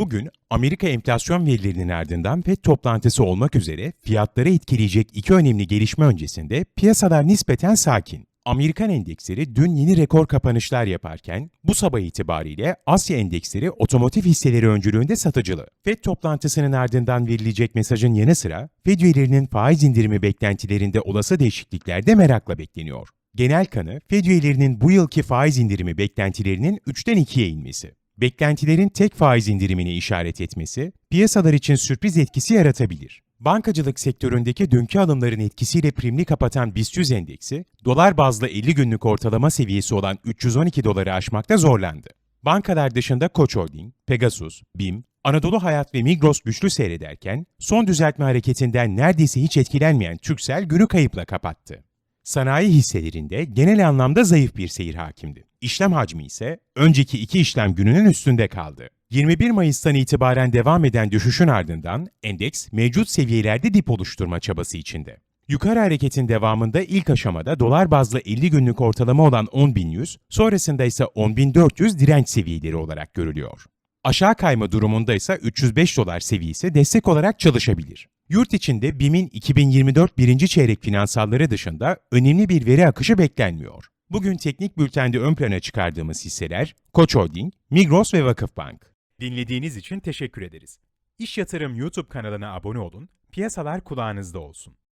Bugün Amerika enflasyon verilerinin ardından FED toplantısı olmak üzere fiyatları etkileyecek iki önemli gelişme öncesinde piyasalar nispeten sakin. Amerikan endeksleri dün yeni rekor kapanışlar yaparken bu sabah itibariyle Asya endeksleri otomotiv hisseleri öncülüğünde satıcılı. FED toplantısının ardından verilecek mesajın yanı sıra FED üyelerinin faiz indirimi beklentilerinde olası değişiklikler de merakla bekleniyor. Genel kanı FED üyelerinin bu yılki faiz indirimi beklentilerinin 3'ten 2'ye inmesi. Beklentilerin tek faiz indirimine işaret etmesi, piyasalar için sürpriz etkisi yaratabilir. Bankacılık sektöründeki dünkü alımların etkisiyle primli kapatan BIST 100 endeksi, dolar bazlı 50 günlük ortalama seviyesi olan 312 doları aşmakta zorlandı. Bankalar dışında Koç Holding, Pegasus, BİM, Anadolu Hayat ve Migros güçlü seyrederken, son düzeltme hareketinden neredeyse hiç etkilenmeyen Türksel günü kayıpla kapattı. Sanayi hisselerinde genel anlamda zayıf bir seyir hakimdi. İşlem hacmi ise önceki iki işlem gününün üstünde kaldı. 21 Mayıs'tan itibaren devam eden düşüşün ardından endeks mevcut seviyelerde dip oluşturma çabası içinde. Yukarı hareketin devamında ilk aşamada dolar bazlı 50 günlük ortalama olan 10.100, sonrasında ise 10.400 direnç seviyeleri olarak görülüyor. Aşağı kayma durumunda ise 305 dolar seviyesi destek olarak çalışabilir. Yurt içinde BİM'in 2024 birinci çeyrek finansalları dışında önemli bir veri akışı beklenmiyor. Bugün teknik bültende ön plana çıkardığımız hisseler Koç Holding, Migros ve Vakıfbank. Dinlediğiniz için teşekkür ederiz. İş Yatırım YouTube kanalına abone olun, piyasalar kulağınızda olsun.